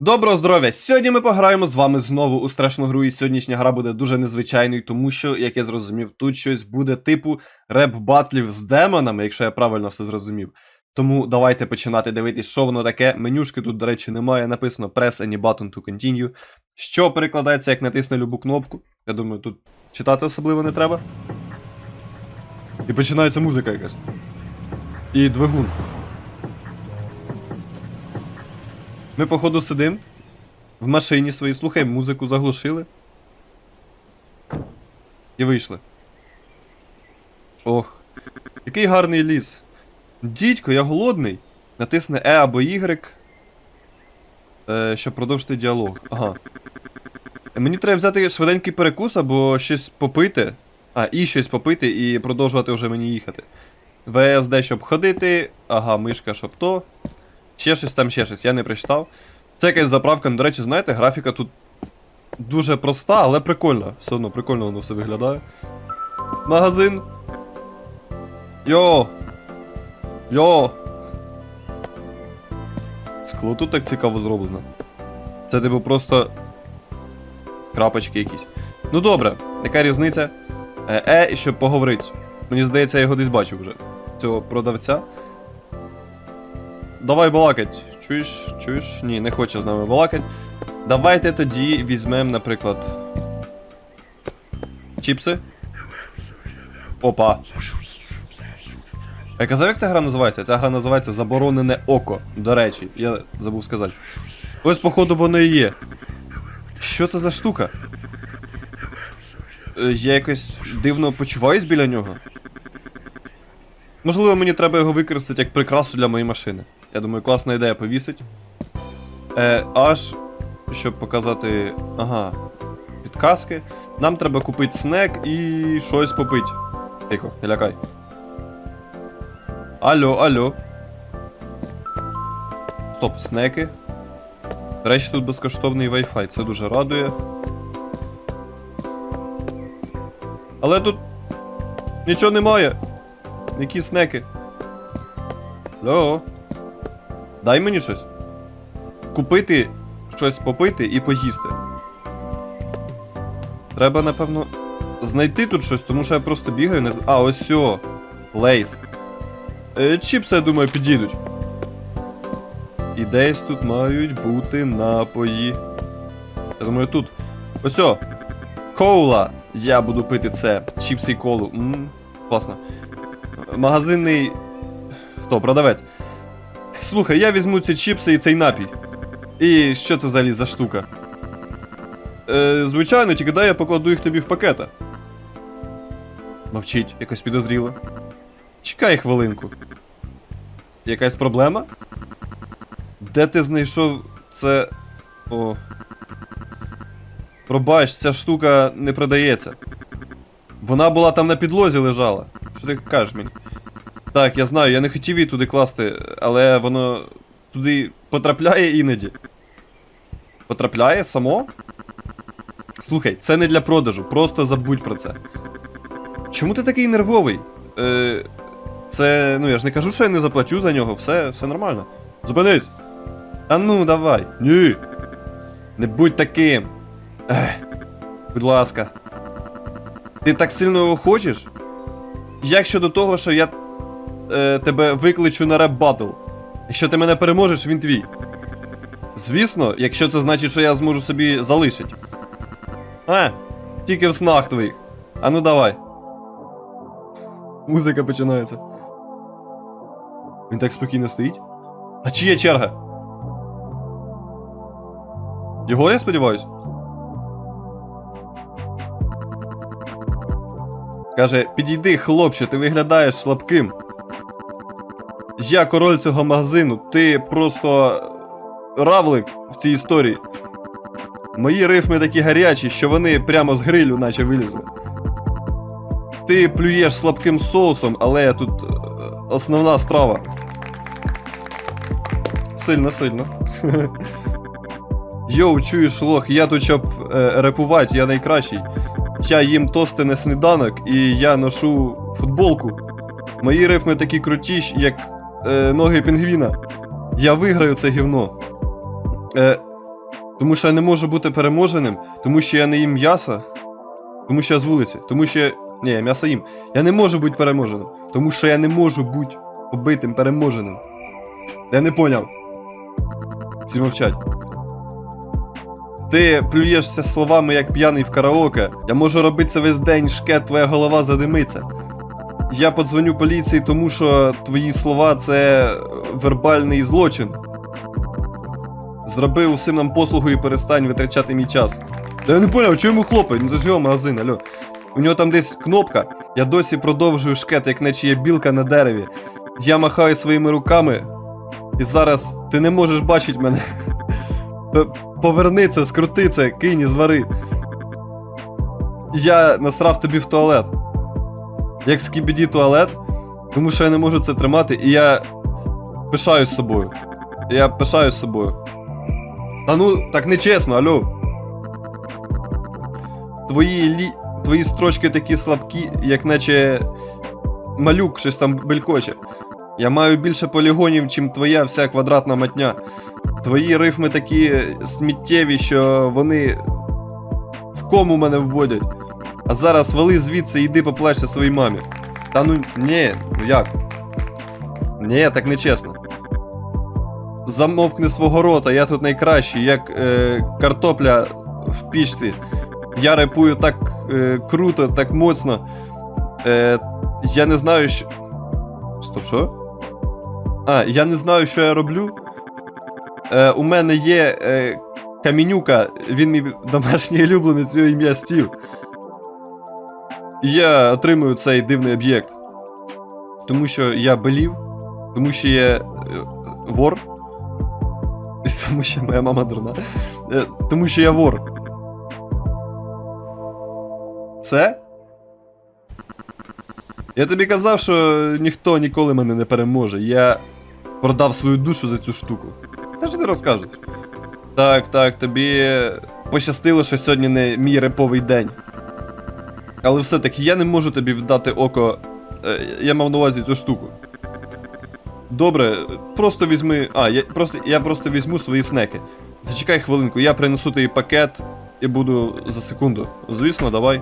Доброго здоров'я! Сьогодні ми пограємо з вами знову у страшну гру, і сьогоднішня гра буде дуже незвичайною, тому що, як я зрозумів, тут щось буде типу реп-батлів з демонами, якщо я правильно все зрозумів. Тому давайте починати дивитись, що воно таке. Менюшки тут, до речі, немає. Написано Press any button to continue. Що перекладається, як натисне любу кнопку. Я думаю, тут читати особливо не треба. І починається музика якась. І двигун. Ми, походу, сидим в машині своїй, слухаємо музику, заглушили. І вийшли. Ох. Який гарний ліс. Дідько, я голодний. Натисне E або Y. Е, щоб продовжити діалог. Ага. Е, Мені треба взяти швиденький перекус або щось попити. А, і щось попити і продовжувати вже мені їхати. ВСД, щоб ходити. Ага, мишка, щоб то. Ще щось там, ще щось, я не прочитав. Це якась заправка, ну, до речі, знаєте, графіка тут дуже проста, але прикольна. Все одно прикольно воно все виглядає. Магазин. Йо! Йо! Скло тут так цікаво зроблено. Це типу просто. Крапочки якісь. Ну добре, яка різниця? Е, е, щоб поговорити. Мені здається, я його десь бачив вже. Цього продавця. Давай балакать. Чуєш? Чуєш? Ні, не хоче з нами балакать. Давайте тоді візьмемо, наприклад. Чіпси. Опа. Я казав, як ця гра називається? Ця гра називається Заборонене око. До речі, я забув сказати. Ось, походу, воно і є. Що це за штука? Е, Я якось дивно почуваюсь біля нього. Можливо, мені треба його використати як прикрасу для моєї машини. Я думаю, класна ідея повісить. Е, аж, щоб показати. Ага. Підказки. Нам треба купити снек і щось попити. Тихо, не лякай. Алло, алло. Стоп, снеки. До речі, тут безкоштовний Wi-Fi, це дуже радує. Але тут нічого немає. Які снеки? Алло. Дай мені щось. Купити щось попити і поїсти. Треба, напевно, знайти тут щось, тому що я просто бігаю не. А, ось сьо. Лейс. Е, чіпси, я думаю, підійдуть. І десь тут мають бути напої. Я думаю, тут. Ось о! Коула! Я буду пити це. Чіпси і колу. Ммм, класно. Магазинний. Хто? Продавець. Слухай, я візьму ці чіпси і цей напій. І що це взагалі за штука? Е, звичайно, тільки дай я покладу їх тобі в пакета. Мовчить, якось підозріло. Чекай хвилинку. Якась проблема? Де ти знайшов це. О. Пробач, ця штука не продається. Вона була там на підлозі лежала. Що ти кажеш мені? Так, я знаю, я не хотів її туди класти, але воно туди потрапляє іноді. Потрапляє само? Слухай, це не для продажу, просто забудь про це. Чому ти такий нервовий? Е, це. Ну я ж не кажу, що я не заплачу за нього, все, все нормально. Зупинись! А ну, давай. Ні. Не будь таким. Ех, будь ласка. Ти так сильно його хочеш? Як щодо того, що я е, тебе викличу на реп батл. Якщо ти мене переможеш, він твій. Звісно, якщо це значить, що я зможу собі залишити. А, тільки в снах твоїх. А ну давай. Музика починається. Він так спокійно стоїть. А чия черга? Його, я сподіваюсь? Каже, підійди, хлопче, ти виглядаєш слабким. Я король цього магазину, ти просто равлик в цій історії. Мої рифми такі гарячі, що вони прямо з грилю наче вилізли. Ти плюєш слабким соусом, але тут е, основна страва. Сильно, сильно. Йоу, чуєш, лох, я тут щоб е, репувати, я найкращий. Я їм тости на сніданок і я ношу футболку. Мої рифми такі круті, як е, ноги пінгвіна. Я виграю це гівно. Е, Тому що я не можу бути переможеним, тому що я не їм м'ясо, тому що я з вулиці, тому що. я- Ні, я м'ясо їм. Я не можу бути переможеним, тому що я не можу бути побитим переможеним. Я не поняв. Всі мовчать. Ти плюєшся словами як п'яний в караоке. Я можу робити це весь день, шкет, твоя голова задимиться. Я подзвоню поліції, тому що твої слова це вербальний злочин. Зроби усім нам послугу і перестань витрачати мій час. Та я не поняв, чому йому? Ну це ж магазин, алло. У нього там десь кнопка. Я досі продовжую шкет, як наче є білка на дереві. Я махаю своїми руками. І зараз ти не можеш бачити мене. Поверни це, скрути це, кинь і звари. Я насрав тобі в туалет. Як скібіді туалет, тому що я не можу це тримати, і я пишаюсь собою. Я пишаюсь собою. Та ну, так не чесно, алло. Твої лі... Твої строчки такі слабкі, як наче малюк щось там белькоче. Я маю більше полігонів, чим твоя вся квадратна матня. Твої рифми такі сміттєві, що вони в кому мене вводять. А зараз вали звідси йди поплачся своїй мамі. Та ну ні, ну як? Ні, так не чесно. Замовкни свого рота, я тут найкращий, як е, картопля в пічці. Я репую так е, круто, так моцно. Е, я не знаю, що. Стоп, що? А, я не знаю, що я роблю. Е, у мене є е, камінюка, він мій домашній улюбленець, його ім'я Стів. Я отримую цей дивний об'єкт. Тому що я белів, тому що я е, вор. Тому що моя мама дурна. Е, тому що я вор. Це? Я тобі казав, що ніхто ніколи мене не переможе. Я продав свою душу за цю штуку. Та ж ти розкажеш. Так, так, тобі пощастило, що сьогодні не мій реповий день. Але все-таки я не можу тобі віддати око. Е, Я мав на увазі цю штуку. Добре, просто візьми. А, я просто, я просто візьму свої снеки. Зачекай хвилинку, я принесу тобі пакет і буду за секунду. Звісно, давай.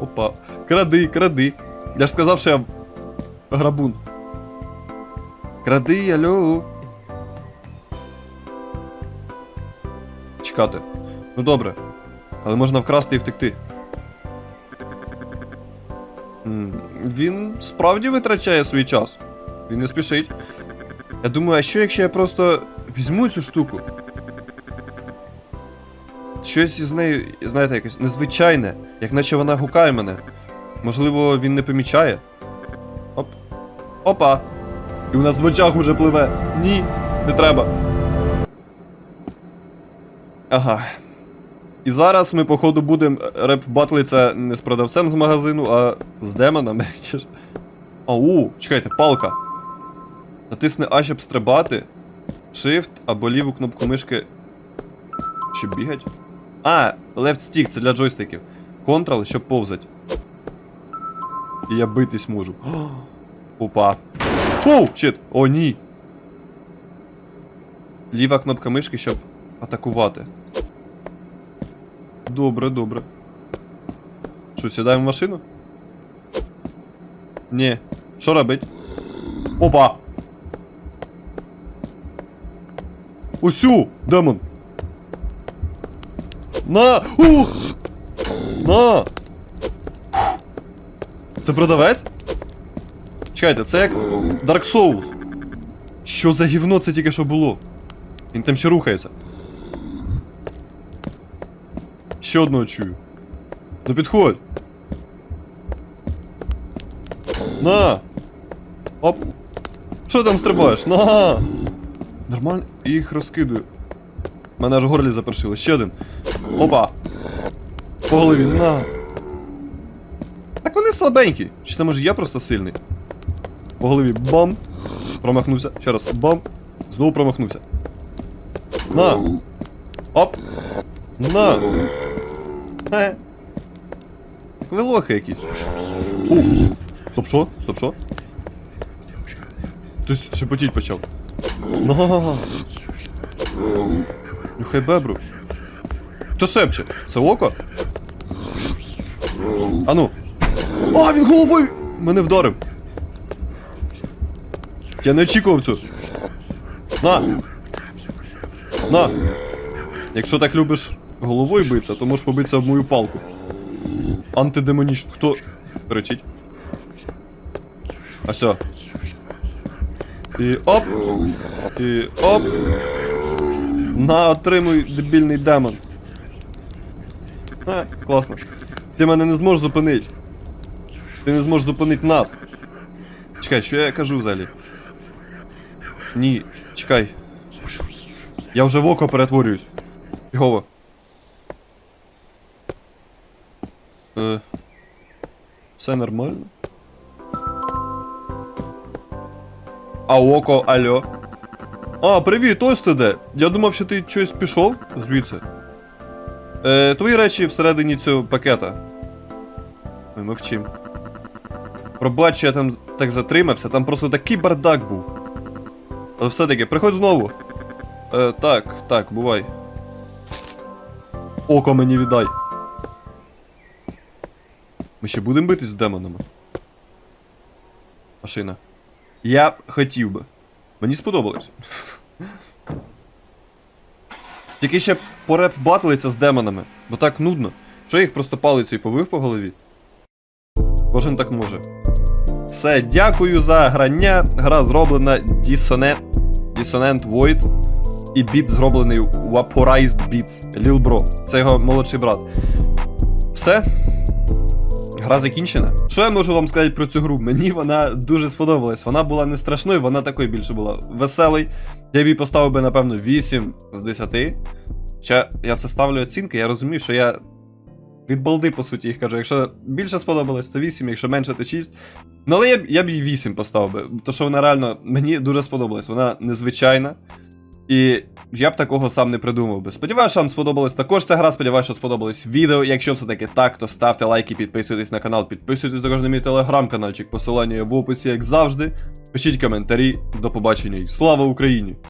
Опа. Кради, кради. Я ж сказав, що я грабун. Кради, алло. Чекати. Ну добре. Але можна вкрасти і втекти. Він справді витрачає свій час. Він не спішить. Я думаю, а що якщо я просто візьму цю штуку? Щось із нею, знаєте, якесь незвичайне, як наче вона гукає мене. Можливо, він не помічає. Оп. Опа! І у нас в очах уже пливе. Ні, не треба. Ага. І зараз ми, походу, будемо реп-батлитися не з продавцем з магазину, а з демонами. Чи ж? Ау, чекайте, палка. Натисни А, щоб стрибати. Shift або ліву кнопку мишки. Щоб бігать. А, left stick, це для джойстиків. Ctrl, щоб повзать. І я битись можу. Опа. Оу, щит! О, ні. Ліва кнопка мишки, щоб атакувати. Добре, добре. Що, сідаємо в машину? Ні. Що робить? Опа! Усю! Демон! На! У! На! Це продавець? Чекайте, це як Dark Souls. Що за гівно це тільки що було? Він там ще рухається. Ще одного чую. Ну підходь. На! Оп! Що там стрибаєш? На! Нормально, їх розкидую. Мене аж горлі запершило. Ще один. Опа! По голові, на! Так вони слабенькі. Чи це може я просто сильний? По голові бам! Промахнувся. Ще раз бам! Знову промахнувся. На! Оп! На! Е. Так ви лохи якісь. У! Стоп, що? Стоп, що? Хтось шепотіть почав. На! Нюхай бебру. Хто шепче? Це око? Ану. А, він головою мене вдарив. Я не очікував цю. На. На. Якщо так любиш головою битися, то можеш побитися об мою палку. Антидемонічно. Хто кричить? А все. І оп. І оп. На, отримуй, дебільний демон. А, класно. Ти мене не зможеш зупинити. Ти не зможеш зупинити нас. Чекай, що я кажу взагалі? Ні, чекай. Я вже в око перетворююсь. Його. Е, все нормально. А око, алло. А, привіт, ось ти де. Я думав, що ти щось пішов звідси. Е, твої речі всередині цього пакета. Ми мовчим. Пробач, я там так затримався, там просто такий бардак був. Але все-таки, приходь знову. Е, так, так, бувай. Око мені віддай. Ми ще будемо битись з демонами. Машина. Я б хотів би. Мені сподобалось. Тільки ще пореп батлиться з демонами, бо так нудно. Що їх просто палицею побив по голові? Кожен так може. Все, дякую за грання. Гра зроблена Dissonant, Dissonant Void. І біт зроблений Vaporized Beats. Lil Bro. Це його молодший брат. Все. Гра закінчена. Що я можу вам сказати про цю гру? Мені вона дуже сподобалась. Вона була не страшною, вона такою більше була веселий. Я б їй поставив би, напевно, 8 з 10. Хоча я це ставлю оцінки, я розумію, що я від балди, по суті, їх кажу. Якщо більше сподобалось, то 8, якщо менше, то 6. Ну, але я я б їй 8 поставив би, тому що вона реально мені дуже сподобалась. Вона незвичайна. І я б такого сам не придумав би. Сподіваюся, що вам сподобалась також ця гра. Сподіваюся, що сподобалось відео. Якщо все таки так, то ставте лайки, підписуйтесь на канал, підписуйтесь також на мій телеграм-каналчик. Посилання в описі, як завжди. Пишіть коментарі. До побачення і слава Україні!